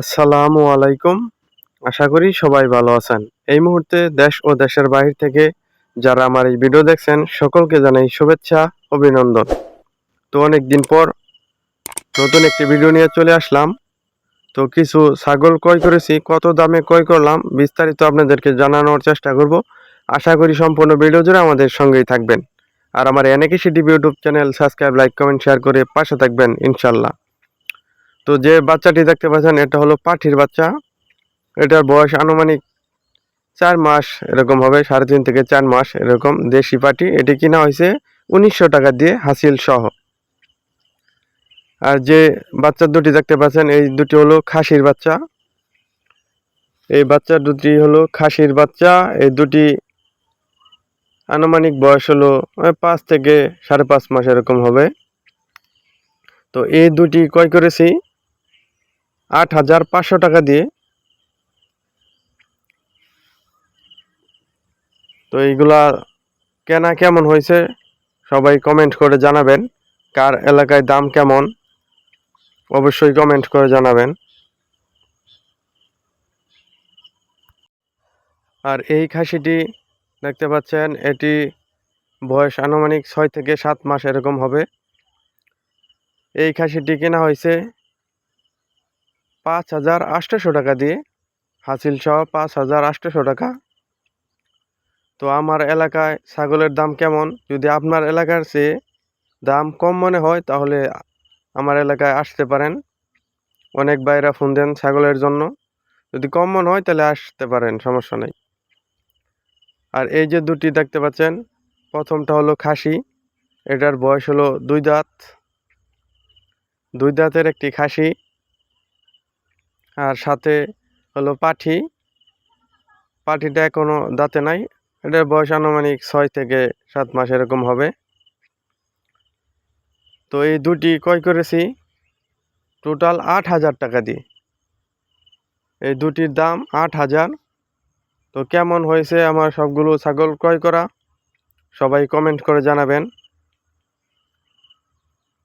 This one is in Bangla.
আসসালামু আলাইকুম। আশা করি সবাই ভালো আছেন। এই মুহূর্তে দেশ ও দেশের বাইরে থেকে যারা আমার এই ভিডিও দেখছেন, সকলকে জানাই শুভেচ্ছা, অভিনন্দন। তো অনেক দিন পর নতুন একটি ভিডিও নিয়ে চলে আসলাম। তো কিছু ছাগল ক্রয় করেছি, কত দামে ক্রয় করলাম, বিস্তারিত আপনাদেরকে জানানোর চেষ্টা করব। আশা করি সম্পূর্ণ ভিডিও জুড়ে আমাদের সঙ্গেই থাকবেন। আর আমার এনেকে city YouTube channel, subscribe, like, comment, share করে পাশে থাকবেন ইনশাল্লাহ তো যে বাচ্চাটি দেখতে পাচ্ছেন, এটা হলো পাঠির বাচ্চা। এটার বয়স আনুমানিক চার মাস, এরকম হবে, সাড়ে তিন থেকে চার মাস, এরকম দেশি পাটি এটি কিনা হয়েছে উনিশশো টাকা দিয়ে হাসিল সহ। আর যে বাচ্চা দুটি দেখতে পাচ্ছেন, এই দুটি হলো খাসির বাচ্চা। এই বাচ্চা দুটি হলো খাসির বাচ্চা। এই দুটি আনুমানিক বয়স হলো পাঁচ থেকে সাড়ে পাঁচ মাস, এরকম হবে। তো এই দুটি ক্রয় করেছি। আট হাজার পাঁচশো টাকা দিয়ে। তো এইগুলা কেনা কেমন হয়েছে, সবাই কমেন্ট করে জানাবেন। কার এলাকায় দাম কেমন, অবশ্যই কমেন্ট করে জানাবেন। আর এই খাসিটি দেখতে পাচ্ছেন, এটি বয়স আনুমানিক ছয় থেকে সাত মাস এরকম হবে। এই খাসিটি কেনা হয়েছে পাঁচ হাজার আটশোশো টাকা দিয়ে হাসিল সহ পাঁচ হাজার আটশোশো টাকা। তো আমার এলাকায় ছাগলের দাম কেমন? যদি আপনার এলাকার চেয়ে দাম কম মনে হয়, তাহলে আমার এলাকায় আসতে পারেন। অনেক বাইরা ফোন দেন ছাগলের জন্য। যদি কম মনে হয়, তাহলে আসতে পারেন, সমস্যা নেই। আর এই যে দুটি দেখতে পাচ্ছেন, প্রথমটা হলো খাসি। এটার বয়স হলো দুই দাঁত। দুই দাঁতের একটি খাসি। আর সাথে হলো পাঠি। পাঠিটা এখনও দাঁতে নাই। এটার বয়স আনুমানিক ছয় থেকে সাত মাস এরকম হবে। তো এই দুটি ক্রয় করেছি। টোটাল আট হাজার টাকা দিয়ে। এই দুটির দাম আট হাজার। তো কেমন হয়েছে আমার সবগুলো ছাগল ক্রয় করা? সবাই কমেন্ট করে জানাবেন।